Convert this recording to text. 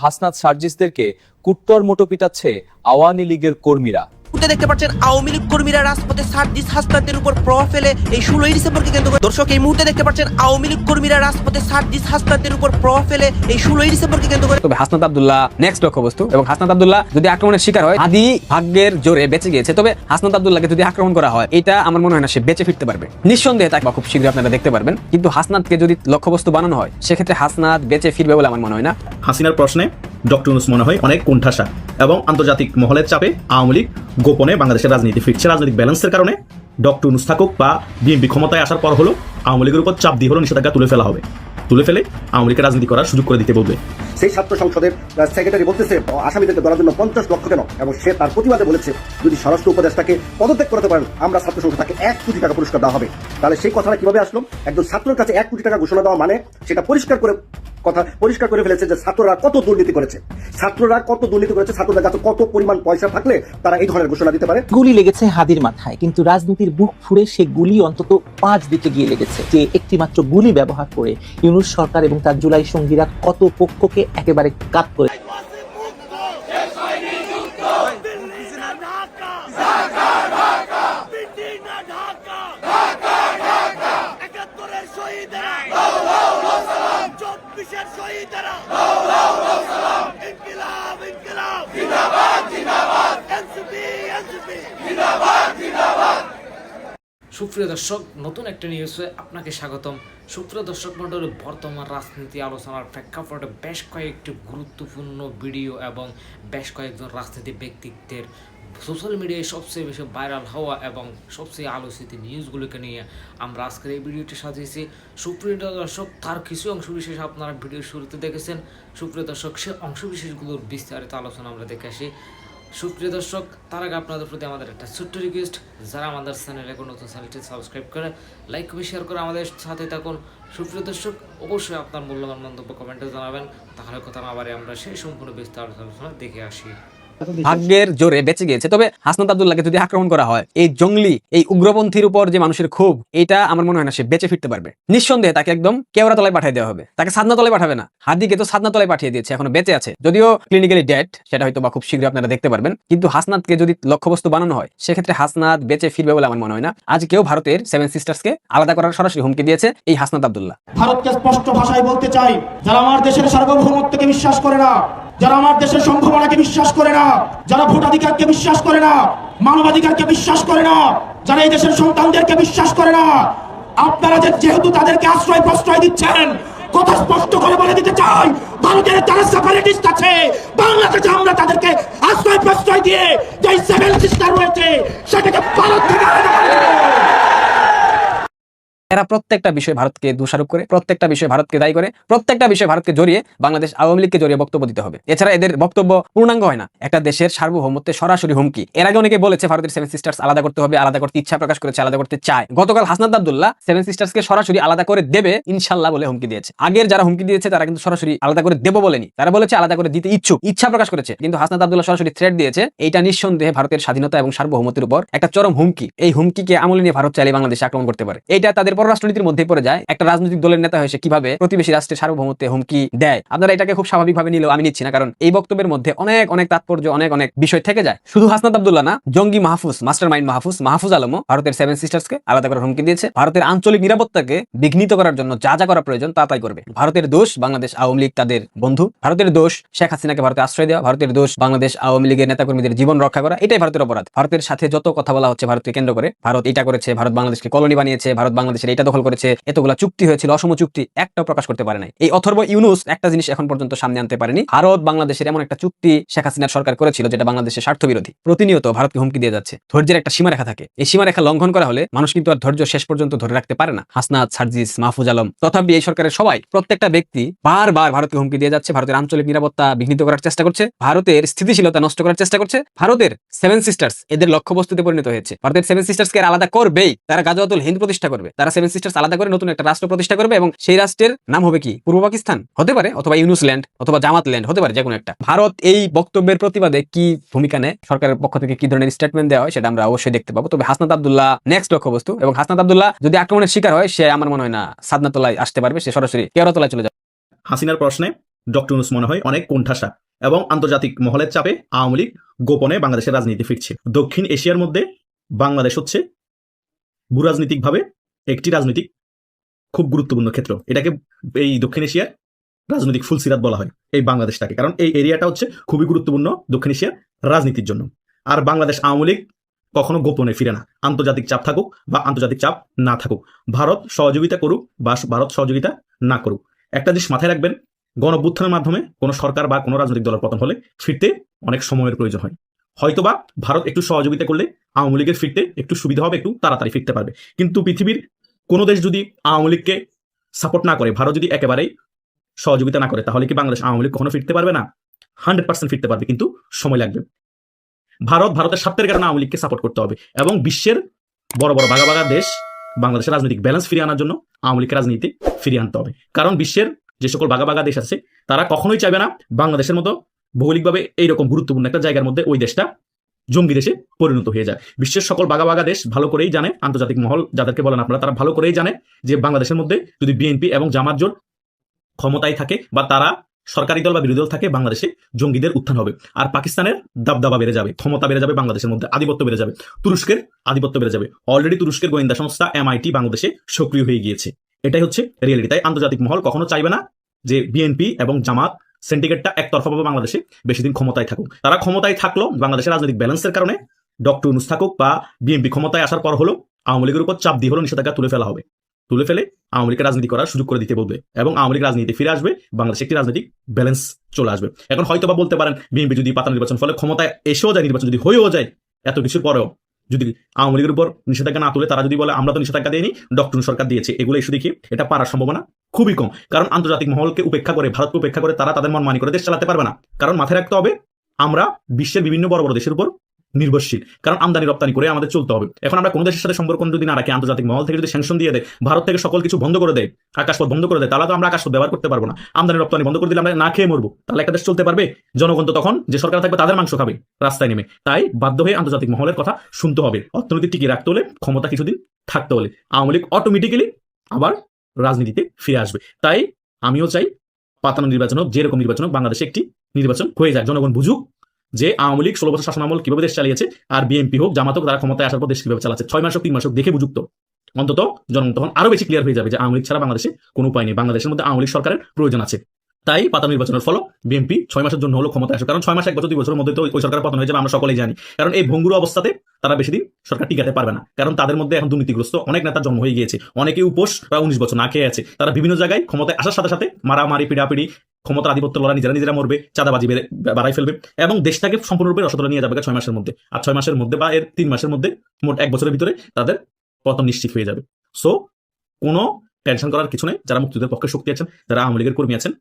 হাসনাত সার্জিসদেরকে কুট্টর মোটো পিটাচ্ছে আওয়ামী লীগের কর্মীরা। মুহূর্তে দেখতে পাচ্ছেন আওয়ামী লীগ কর্মীরা রাজপথে সার্জিস হাসনাতের উপর প্রভাব ফেলে এই ষোলোই ডিসেম্বরকে কেন্দ্র করে। দর্শক এই মুহূর্তে দেখতে পাচ্ছেন আওয়ামী লীগ কর্মীরা রাজপথে সার্জিস হাসনাতের উপর প্রভাব ফেলে এই ষোলোই ডিসেম্বরকে কেন্দ্র করে। তবে হাসনাত আব্দুল্লাহ নেক্সট লক্ষ্যবস্তু এবং হাসনাত আব্দুল্লাহ যদি আক্রমণের শিকার হয় আদি ভাগ্যের জোরে বেঁচে গিয়েছে। তবে হাসনাত আব্দুল্লাহকে যদি আক্রমণ করা হয় এটা আমার মনে হয় না সে বেঁচে ফিরতে পারবে। নিঃসন্দেহে তাকে খুব শীঘ্রই আপনারা দেখতে পারবেন। কিন্তু হাসনাতকে যদি লক্ষ্যবস্তু বানানো হয় সেক্ষেত্রে হাসনাত বেঁচে ফিরবে বলে আমার মনে হয় না। হাসিনার প্রশ্নে ডক্টর ইউনুস মনে হয় অনেক কুণ্ঠাসা এবং আন্তর্জাতিক মহলের চাপে আওয়ামী লীগ গোপনে বাংলাদেশের রাজনীতি ফিরছে। রাজনৈতিক ব্যালেন্সের কারণে ডক্টর ইউনুস থাকুক বা বিএনপি ক্ষমতায় আসার পর হলো আওয়ামী লীগের উপর চাপ দিয়ে হলো নিষেধাজ্ঞা তুলে ফেলা হবে। তুলে ফেলে আওয়ামী লীগের রাজনীতি করার সুযোগ করে দিতে বলবে। সেই ছাত্র সংসদের সেক্রেটারি বলতেছে আসামিদেরকে ধরার জন্য পঞ্চাশ লক্ষ কেন? এবং সে তার প্রতিবাদে বলেছে, যদি স্বরাষ্ট্র উপদেষ্টাকে পদত্যাগ করতে পারেন, আমরা ছাত্র সংসদ তাকে এক কোটি টাকা পুরস্কার দেওয়া হবে। তাহলে সেই কথাটা কীভাবে আসলো? একজন ছাত্রের কাছে এক কোটি টাকা ঘোষণা দেওয়া মানে সেটা পরিষ্কার করে, কথা পরিষ্কার করে ফেলেছে যে ছাত্ররা কত দুর্নীতি করেছে। ছাত্ররা কত দুর্নীতি করেছে, ছাত্রদের কাছে কত পরিমাণ পয়সা থাকলে তারা এই ধরনের ঘোষণা দিতে পারে? গুলি লেগেছে হাদির মাথায়, কিন্তু রাজনীতির বুক ফুড়ে সে গুলি অন্তত পাঁচ দিকে গিয়ে লেগেছে, যে একটি মাত্র গুলি ব্যবহার করে ইউনুস সরকার এবং তার জুলাই সঙ্গীরা কত পক্ষকে একেবারে কাত করে সুপ্রিয় দর্শক নতুন একটা নিউজে আপনাকে স্বাগতম। সুপ্রিয় দর্শক মণ্ডলী, বর্তমান রাজনীতি আলোচনার প্রেক্ষাপটে বেশ কয়েকটি গুরুত্বপূর্ণ ভিডিও এবং বেশ কয়েকজন রাজনীতি ব্যক্তিত্বের সোশ্যাল মিডিয়ায় সবচেয়ে বেশি ভাইরাল হওয়া এবং সবচেয়ে আলোচিত নিউজগুলোকে নিয়ে আমরা আজকের এই ভিডিওটি সাজিয়েছি। সুপ্রিয় দর্শক, তার কিছু অংশ বিশেষ আপনারা ভিডিও শুরুতে দেখেছেন। সুপ্রিয় দর্শক, সে অংশ বিশেষগুলোর বিস্তারিত আলোচনা আমরা দেখে আসি। সুপ্রিয় দর্শক, তার আগে আপনাদের প্রতি আমাদের একটা ছোট্ট রিকোয়েস্ট যারা আমাদের চ্যানেল এখন নতুন চ্যানেলটি সাবস্ক্রাইব করে লাইক করে শেয়ার করে আমাদের সাথে থাকুন। সুপ্রিয় দর্শক, অবশ্যই আপনার মূল্যবান মন্তব্য কমেন্টে জানাবেন। তাহলে কথা না আবার আমরা সেই সম্পূর্ণ আলোচনা দেখে আসি। ভাগ্যের জোরে বেঁচে গিয়েছে। তবে হাসনাত আব্দুল্লাহকে যদি আক্রমণ করা হয়, এই জঙ্গলি, এই উগ্রপন্থীর উপর যে মানুষের ক্ষোভ, এটা আমার মনে হয় না সে বেঁচে ফিরতে পারবে। নিঃসন্দেহে তাকে একদম কেওড়া তলায় পাঠিয়ে দেওয়া হবে। তাকে সাদনা তলায় পাঠাবে না। হাদিকে তো সাদনা তলায় পাঠিয়ে দিয়েছে, এখনও বেঁচে আছে। যদিও ক্লিনিক্যালি ডেড সেটা হয়তো বা খুব শীঘ্রই আপনারা দেখতে পারবেন। কিন্তু হাসনাতকে যদি লক্ষ্যবস্তু বানানো হয়, সেক্ষেত্রে হাসনাত বেঁচে ফিরবে বলে আমার মনে হয় না। আজ কেউ ভারতের সেভেন সিস্টার্সকে আলাদা করার সরাসরি হুমকি দিয়েছে এই হাসনাত আব্দুল্লাহ। ভারতকে স্পষ্ট ভাষায় বলতে চাই, যারা আমার দেশের সার্বভৌমত্বকে বিশ্বাস করে না যারা আমার দেশের সম্ভাবনাকে বিশ্বাস করে না, যারা ভোটাধিকারকে বিশ্বাস করে না, মানবাধিকারকে বিশ্বাস করে না, যারা এই দেশের সন্তানদেরকে বিশ্বাস করে না, আপনারা যে যেহেতু তাদেরকে আশ্রয় প্রশ্রয় দিচ্ছেন, কথা স্পষ্ট করে বলে দিতে চাই, ভারতের যারা সেপারেটিস্ট আছে বাংলাদেশে আমরা তাদেরকে আশ্রয় প্রশ্রয় দিয়ে যে সেভেন সিস্টার রয়েছে, সেটাকে ভারত থেকে। এরা প্রত্যেকটা বিষয়ে ভারতকে দোষারোপ করে, প্রত্যেকটা বিষয়ে ভারতকে দায়ী করে, প্রত্যেকটা বিষয়ে ভারতকে জড়িয়ে বাংলাদেশ আওয়ামী লীগকে জড়িয়ে বক্তব্য দিতে হবে। এছাড়া এদের বক্তব্য পূর্ণাঙ্গ হয় না। একটা দেশের সার্বভৌমত্বের সরাসরি হুমকি। এর আগে অনেকে বলেছে ভারতের সেভেন সিস্টার্স আলাদা করতে হবে, আলাদা করতে ইচ্ছা প্রকাশ করেছে, আলাদা করতে চায়। গতকাল হাসনাত আব্দুল্লাহ সেভেন সিস্টার্সকে সরাসরি আলাদা করে দেবে ইনশাল্লাহ বলে হুমকি দিয়েছে। আগের যারা হুমকি দিয়েছে, তারা কিন্তু সরাসরি আলাদা করে দেবো বলেনি। তারা বলেছে আলাদা করে দিতে ইচ্ছুক, ইচ্ছা প্রকাশ করেছে। কিন্তু হাসনাত আব্দুল্লাহ সরাসরি থ্রেট দিয়েছে, এইটা নিঃসন্দেহে ভারতের স্বাধীনতা এবং সার্বভৌমত্বের উপর একটা চরম হুমকি। এই হুমকিকে আমলে নিয়ে ভারত চাইলে বাংলাদেশে আক্রমণ করতে পারে। এটা তাদের পররাষ্ট্রনীতির মধ্যে পড়ে যায়। একটা রাজনৈতিক দলের নেতা হয়েছে কীভাবে প্রতিবেশী রাষ্ট্রের সার্বভৌমত্বে হুমকি দেয়? আপনারা এটাকে খুব স্বাভাবিকভাবে নিলেও আমি নিচ্ছি না, কারণ এই বক্তব্যের মধ্যে অনেক অনেক তাৎপর্য, অনেক অনেক বিষয় থেকে যায়। শুধু হাসনাত আব্দুল্লাহ না, জঙ্গি মাহফুজ মাস্টার মাইন্ড মাহফুজ মাহফুজ আলমও ভারতের সেভেন সিস্টার্সকে আলাদা করার হুমকি দিয়েছে। ভারতের আঞ্চলিক নিরাপত্তাকে বিঘ্নিত করার জন্য যা যা করা প্রয়োজন তা তাই করবে। ভারতের দোষ বাংলাদেশ আওয়ামী লীগ তাদের বন্ধু। ভারতের দোষ শেখ হাসিনাকে ভারতে আশ্রয় দেওয়া। ভারতের দোষ বাংলাদেশ আওয়ামী লীগের নেতাকর্মীদের জীবন রক্ষা করা। এটাই ভারতের অপরাধ। ভারতের সাথে যত কথা বলা হচ্ছে ভারতকে কেন্দ্র করে, ভারত এটা করেছে, ভারত বাংলাদেশকে কলোনি বানিয়েছে, ভারত বাংলাদেশের এটা দখল করেছে, এতগুলা চুক্তি হয়েছিল, অসম চুক্তি একটাও প্রকাশ করতে পারে নাই। এই অথর্ব ইউনুস একটা জিনিস এখন পর্যন্ত সামনে আনতে পারেনি। ভারত বাংলাদেশের এমন একটা চুক্তি শেখ হাসিনার সরকার করেছিল যেটা বাংলাদেশের স্বার্থ বিরোধী প্রতিনিয়ত ভারতকে হুমকি দিয়ে যাচ্ছে। ধৈর্যের একটা সীমারেখা থাকে। এই সীমারেখা লঙ্ঘন করা হলে মানুষ কিন্তু আর ধৈর্য শেষ পর্যন্ত ধরে রাখতে পারে না। হাসনাত, সার্জিস, মাহফুজ আলম তথাপি এই সরকারের সবাই, প্রত্যেকটা ব্যক্তি বারবার ভারতকে হুমকি দিয়ে যাচ্ছে, ভারতের আঞ্চলিক নিরাপত্তা বিঘ্নিত করার চেষ্টা করছে, ভারতের স্থিতিশীলতা নষ্ট করার চেষ্টা করছে, ভারতের সেভেন সিস্টার্স এদের লক্ষ্যবস্তুতে পরিণত হয়েছে। ভারতের সেভেন সিস্টার্সকে আলাদা করবেই। তারা গাজওয়াতুল হিন্দ প্রতিষ্ঠা করবে। তারা সেভেন সিস্টার্স আলাদা করে নতুন একটা রাষ্ট্র প্রতিষ্ঠা করবে এবং সেই রাষ্ট্রের নাম হবে কি? পূর্ব পাকিস্তান? হতে পারে, অথবা ইউনুসল্যান্ড অথবা জামাত ল্যান্ড হতে পারে যে কোনো একটা। ভারত এই বক্তব্যের প্রতিবাদে কি ভূমিকা নেয়? সরকারের পক্ষ থেকে কি ধরনের স্টেটমেন্ট দেওয়া হয়, সেটা আমরা অবশ্যই দেখতে পাবো। তবে হাসনাত আব্দুল্লাহ নেক্সট লক্ষ্যবস্তু এবং হাসনাত আব্দুল্লাহ যদি আক্রমণের শিকার হয়, সে আমার মনে হয় না সাদনাতলায় আসতে পারবে, সে সরাসরি কেওড়াতলায় চলে যাবে। হাসিনার প্রশ্নে ডক্টর ইউনূস মনে হয় অনেক কোণঠাসা এবং আন্তর্জাতিক মহলের চাপে আওয়ামী লীগ গোপনে বাংলাদেশের রাজনীতি ফিরছে। দক্ষিণ এশিয়ার মধ্যে বাংলাদেশ হচ্ছে ভূরাজনৈতিকভাবে একটি রাজনৈতিক খুব গুরুত্বপূর্ণ ক্ষেত্র। এটাকে এই দক্ষিণ এশিয়ার রাজনৈতিক ফুলসিরাত বলা হয় এই বাংলাদেশটাকে। কারণ এই এরিয়াটা হচ্ছে খুবই গুরুত্বপূর্ণ দক্ষিণ এশিয়ার রাজনীতির জন্য। আর বাংলাদেশ আওয়ামী লীগ কখনো গোপনে ফিরে না। আন্তর্জাতিক চাপ থাকুক বা আন্তর্জাতিক চাপ না থাকুক, ভারত সহযোগিতা করুক বা ভারত সহযোগিতা না করুক। একটা জিনিস মাথায় রাখবেন, গণঅভ্যুত্থানের মাধ্যমে কোনো সরকার বা কোনো রাজনৈতিক দলের পতন হলে ফিরতে অনেক সময়ের প্রয়োজন হয়। হয়তোবা ভারত একটু সহযোগিতা করলে আওয়ামী লীগের ফিরতে একটু সুবিধা হবে, একটু তাড়াতাড়ি ফিরতে পারবে। কিন্তু পৃথিবীর কোনো দেশ যদি আওয়ামী লীগকে সাপোর্ট না করে, ভারত যদি একেবারেই সহযোগিতা না করে, তাহলে কি বাংলাদেশ আওয়ামী লীগ কখনো ফিরতে পারবে না? হান্ড্রেড পার্সেন্ট ফিরতে পারবে, কিন্তু সময় লাগবে। ভারত ভারতের স্বার্থের কারণে আওয়ামী লীগকে সাপোর্ট করতে হবে এবং বিশ্বের বড় বড় বাগা বাগা দেশ বাংলাদেশের রাজনৈতিক ব্যালেন্স ফিরিয়ে আনার জন্য আওয়ামী লীগকে রাজনীতি ফিরিয়ে আনতে হবে। কারণ বিশ্বের যে সকল বাগা বাগা দেশ আছে, তারা কখনোই চাইবে না বাংলাদেশের মতো ভৌগোলিকভাবে এইরকম গুরুত্বপূর্ণ একটা জায়গার মধ্যে ওই দেশটা জঙ্গি দেশে পরিণত হয়ে যায়। বিশ্বের সকল বাগা বাগা দেশ ভালো করেই জানে, আন্তর্জাতিক মহল যাদেরকে বলেন আপনারা, তারা ভালো করেই জানে যে বাংলাদেশের মধ্যে যদি বিএনপি এবং জামাত জোট ক্ষমতায় থাকে বা তারা সরকারি দল বা বিরোধী দল থাকে, বাংলাদেশে জঙ্গিদের উত্থান হবে। আর পাকিস্তানের দাবদাবা বেড়ে যাবে, ক্ষমতা বেড়ে যাবে বাংলাদেশের মধ্যে, আধিপত্য বেড়ে যাবে, তুরস্কের আধিপত্য বেড়ে যাবে। অলরেডি তুরস্কের গোয়েন্দা সংস্থা এমআইটি বাংলাদেশে সক্রিয় হয়ে গিয়েছে। এটাই হচ্ছে রিয়েলিটি তাই আন্তর্জাতিক মহল কখনো চাইবে না যে বিএনপি এবং জামাত সিন্ডিকেটটা একতরফাভাবে বাংলাদেশে বেশি দিন ক্ষমতায় থাকুক। তারা ক্ষমতায় থাকল বাংলাদেশের রাজনৈতিক ব্যালেন্সের কারণে ডক্টর ইউনূস থাকুক বা বিএনপি ক্ষমতায় আসার পর হলো আওয়ামী লীগের উপর চাপ দিয়ে হলো নিষেধাজ্ঞা তুলে ফেলা হবে। তুলে ফেলে আওয়ামী লীগের রাজনীতি করার সুযোগ করে দিতে বলবে এবং আওয়ামী লীগ রাজনীতি ফিরে আসবে, বাংলাদেশে একটি রাজনৈতিক ব্যালেন্স চলে আসবে। এখন হয়তো বা বলতে পারেন, বিএনপি যদি পাতা নির্বাচন ফলে ক্ষমতায় এসেও যায়, নির্বাচন যদি হয়েও যায়, এত কিছুর পরেও যদি আওয়ামী লীগের উপর নিষেধাজ্ঞা না তুলে, তারা যদি বলে, আমরা তো নিষেধাজ্ঞা দিইনি ডক্টর সরকার দিয়েছে। এগুলো ইস্যু দেখি, এটা পারার সম্ভাবনা খুবই কম। কারণ আন্তর্জাতিক মহলকে উপেক্ষা করে, ভারতকে উপেক্ষা করে, তারা তাদের মন মানি করে দেশ চালাতে পারবে না। কারণ মাথায় রাখতে হবে, আমরা বিশ্বের বিভিন্ন বড় বড় দেশের উপর নির্ভরশীল। কারণ আমদানি, রপ্তানি করে আমাদের চলতে হবে। এখন আমরা কোনো দেশের সাথে সম্পর্ক যদি না রাখি, আন্তর্জাতিক মহল থেকে যদি স্যাংশন দিয়ে দেয়, ভারত থেকে সকল কিছু বন্ধ করে দেয়, আকাশপথ বন্ধ করে দেয়, তাহলে তো আমরা আকাশপথ ব্যবহার করতে পারব না। আমদানি, রপ্তানি বন্ধ করে দিলে আমরা না খেয়ে মরবো। তাহলে একটা দেশ চলতে পারবে? জনগণ তো তখন যে সরকার থাকবে তাদের মাংস খাবে, রাস্তায় নেমে। তাই বাধ্য হয়ে আন্তর্জাতিক মহলের কথা শুনতে হবে। অর্থনীতি টিকিয়ে রাখতে হলে, ক্ষমতা কিছুদিন থাকতে হলে। আওয়ামী লীগ অটোমেটিক্যালি আবার রাজনীতিতে ফিরে আসবে। তাই আমিও চাই, পাতানো নির্বাচন হোক, যেরকম নির্বাচন হোক, বাংলাদেশে একটি নির্বাচন হয়ে যায়। জনগণ বুঝুক যে আওয়ামী লীগ ষোলো বছর শাসনামল কীভাবে দেশ চালিয়েছে, আর বিএনপি হোক জামাত হোক, তারা ক্ষমতায় আসার পর দেশ কীভাবে চালাচ্ছে, ছয় মাস হোক, তিন মাস হোক, দেখে বুযুক্ত অন্তত জনগণ তখন আরও বেশি ক্লিয়ার হয়ে যাবে যে আওয়ামী লীগ ছাড়া বাংলাদেশে কোনো উপায় নেই। বাংলাদেশের মধ্যে আওয়ামী লীগ সরকারের প্রয়োজন আছে। তাই পাতা নির্বাচনের ফল বিএনপি ছয় মাসের জন্য হলো ক্ষমতা আসে। কারণ ছয় মাস, এক বছর, দুই বছরের মধ্যে তো ওই সরকারের পতন হয়ে যাবে আমরা সকলেই জানি। কারণ এই ভঙ্গুর অবস্থাতে তারা বেশি দিন সরকার টিকাতে পারবে না। কারণ তাদের মধ্যে এখন দুর্নীতিগ্রস্ত অনেক নেতার জন্ম হয়ে গিয়েছে। অনেকে উপোস প্রায় উনিশ বছর না খেয়ে আছে। তারা বিভিন্ন জায়গায় ক্ষমতায় আসার সাথে সাথে মারামারি, পিড়াপিড়ি, ক্ষমতার আধিপত্য লড়া নিজেরা নিজেরা মরবে, চাঁদাবাজি বেড়ে বাড়াই ফেলবে এবং দেশটাকে সম্পূর্ণরূপে রসতলে নিয়ে যাবে ছয় মাসের মধ্যে। আর ছয় মাসের মধ্যে বা এর তিন মাসের মধ্যে মোট এক বছরের ভিতরে তাদের পতন নিশ্চিত হয়ে যাবে। সো কোনো টেনশন করার কিছু নেই। যারা মুক্তিযুদ্ধের পক্ষে শক্তি আছেন, যারা আওয়ামী লীগের কর্মী আছেন